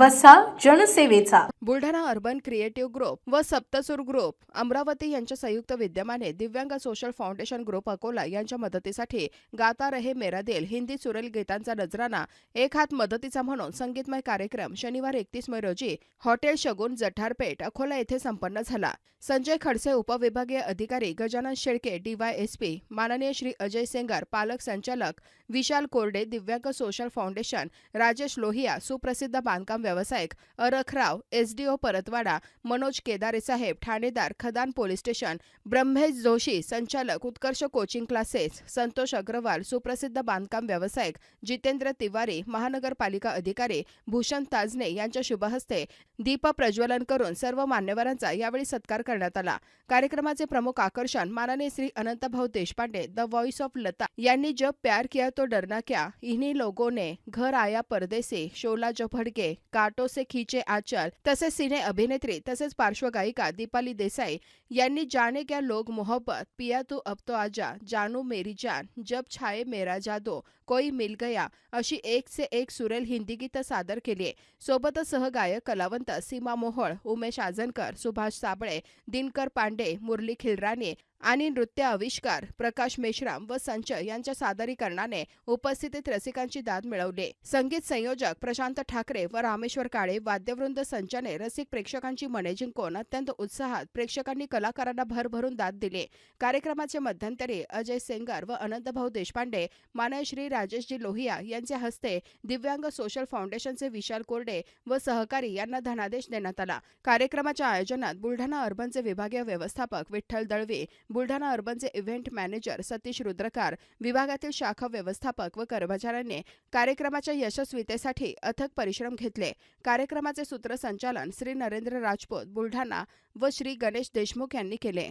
वसा जनसेवेचा. Buldhana urban creative group व सप्तसूर ग्रुप अमरावती यांच्या संयुक्त विद्यमाने दिव्यांग सोशल फाउंडेशन ग्रुप अकोला यांच्या मदतीसाठी गाता रहे मेरा दिल हिंदी सुरेल गीतांचा नजराना एक हात मदतीचा म्हणून संगीतमय कार्यक्रम शनिवार एकतीस मे रोजी हॉटेल शगुन जठारपेठ अकोला येथे संपन्न झाला. संजय खडसे उपविभागीय अधिकारी गजानन शेळके डीवायएसपी माननीय श्री अजय सेंगर पालक संचालक विशाल कोरडे दिव्यांग सोशल फाउंडेशन राजेश लोहिया सुप्रसिद्ध बांधकाम व्यावसायिक अरखराव एसडीओ परतवाडा मनोज केदारे साहेब ठाणेदार खदान पोलीस स्टेशन ब्रह्मेश जोशी संचालक उत्कर्ष कोचिंग क्लासेस संतोष अग्रवाल सुप्रसिद्ध बांधकाम व्यावसायिक जितेंद्र तिवारी महानगरपालिका अधिकारी भूषण ताजने यांच्या शुभहस्ते दीप प्रज्वलन करून सर्व मान्यवरांचा यावेळी सत्कार करण्यात आला. कार्यक्रमाचे प्रमुख आकर्षण माननीय Shri Anantbhau Deshpande the voice of Lata यांनी जब प्यार किया तो डरना क्या इन्हीं लोगों ने घर आया परदेसी शोला जो भडके काटो से खींचे आचल तसेच सिने अभिनेत्री तसेच पार्श्वगायिका दीपाली देसाई यांनी जाने क्या लोग मोहब्बत, पिया तू अब तो आजा, जानू मेरी जान, जब छाये मेरा जादू, कोई मिल गया, अशी एक से एक सुरेल हिंदी गीतं सादर केली सोबतच सहगायक, कलावंत सीमा मोहोळ, उमेश आजनकर, सुभाष साबळे, दिनकर पांडे, मुरली खिलराणे आणि नृत्य आविष्कार प्रकाश मेश्राम व संच यांच्या सादरीकरणाने उपस्थितीत रसिकांची दाद मिळवली. संगीत संयोजक प्रशांत ठाकरे व रामेश्वर काळे वाद्यवृंद संचाने रसिक प्रेक्षकांची मने जिंकून अत्यंत उत्साहात प्रेक्षकांनी कलाकारांना भरभरून दाद दिली. कार्यक्रमाचे मध्यंतरी अजय सेंगर व अनंतभाऊ देशपांडे मानय श्री राजेशजी लोहिया यांच्या हस्ते दिव्यांग सोशल फाउंडेशनचे विशाल कोरडे व सहकारी यांना धनादेश देण्यात आला. कार्यक्रमाच्या आयोजनात बुलढाणा अर्बनचे विभागीय व्यवस्थापक विठ्ठल दळवे बुलढाणा अर्बनचे इव्हेंट मॅनेजर सतीश रुद्रकार विभागातील शाखा व्यवस्थापक व कर्मचाऱ्यांनी कार्यक्रमाच्या यशस्वीतेसाठी अथक परिश्रम घेतले. कार्यक्रमाचे सूत्रसंचालन श्री नरेंद्र राजपूत बुलढाणा व श्री गणेश देशमुख यांनी केले.